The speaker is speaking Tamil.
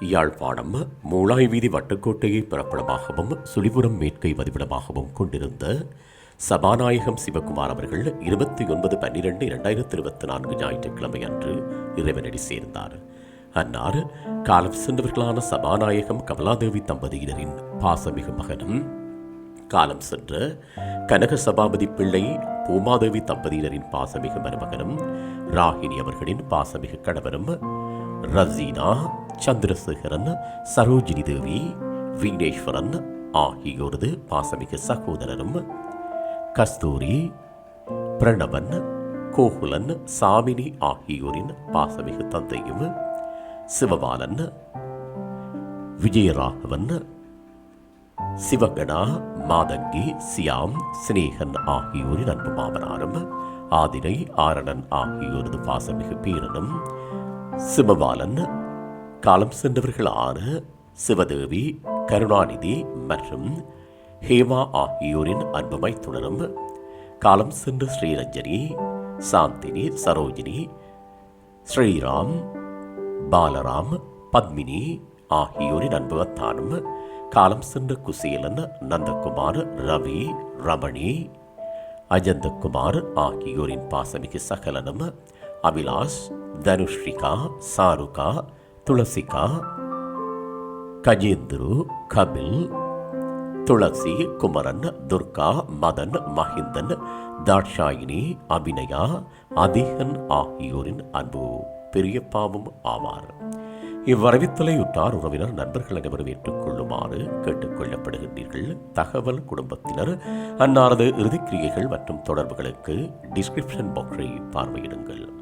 யாழ்ப்பாணம் மூளாய் வீதி வட்டுக்கோட்டையை பிறப்பிடமாகவும் சுழிபுரம் மேற்கை வதிவிடமாகவும் கொண்டிருந்த சபாநாயகம் சிவகுமார் அவர்கள் இருபத்தி ஒன்பது பன்னிரெண்டு இரண்டாயிரத்தி இருபத்தி நான்கு ஞாயிற்றுக்கிழமை அன்று இறைவனடி சேர்ந்தார். அன்னார் காலம் சென்றவர்களான சபாநாயகம் கமலாதேவி தம்பதியினரின் பாசமிகு மகனும் காலம் சென்ற கனக சபாபதி பிள்ளை பூமாதேவி தம்பதியினரின் பாசமிகு மருமகனும் ராகினி அவர்களின் பாசமிகு கணவரும் ரசீனா சந்திரசேகரன் சரோஜினி தேவி விக்னேஸ்வரன் ஆகியோரது பாசமிகு சகோதரரும். கஸ்தூரி பிரணவன் கோகுலன் சாமினி ஆகியோரின் பாசமிகு தந்தையும். சிவபாலன் விஜயராகவன் சிவகணா மாதங்கி சியாம் சினேகன் ஆகியோரின் அன்பு மாமனாரும் ஆதிரை ஆரணன் ஆகியோரது பாசமிகு பீரனும் சிவபாலன் காலம் சென்றவர்களான சிவதேவி கருணாநிதி மற்றும் ஹேமா ஆகியோரின் அன்பு மைத்துனரும் காலம் சென்ற ஸ்ரீரஞ்சனி சாந்தினி சரோஜினி ஸ்ரீராம் பாலராம் பத்மினி ஆகியோரின் அன்புகத்தானும் காலம் சென்ற குசேலன் நந்தகுமார் ரவி ரமணி அஜந்தகுமார் ஆகியோரின் பாசமிகு சகலனும் அபிலாஷ் தனுஷ்ரிகா சாருகா துளசிகா கஜேந்திரு கபில் துளசி குமரன் துர்கா மதன் மஹிந்தன் தாட்சாயினி அபிநயா அதிகன் ஆகியோரின் அன்பு பெரியப்பாவும் ஆவார். இவ்வரவித்தலையுற்றார் உறவினர் நண்பர்கள் அனைவரும் ஏற்றுக்கொள்ளுமாறு கேட்டுக்கொள்ளப்படுகின்றீர்கள் தகவல் குடும்பத்தினர் அன்னாரது இறுதிக்கிரியைகள் மற்றும் தொடர்புகளுக்கு டிஸ்கிரிப்ஷன் பாக்ஸை பார்வையிடுங்கள்.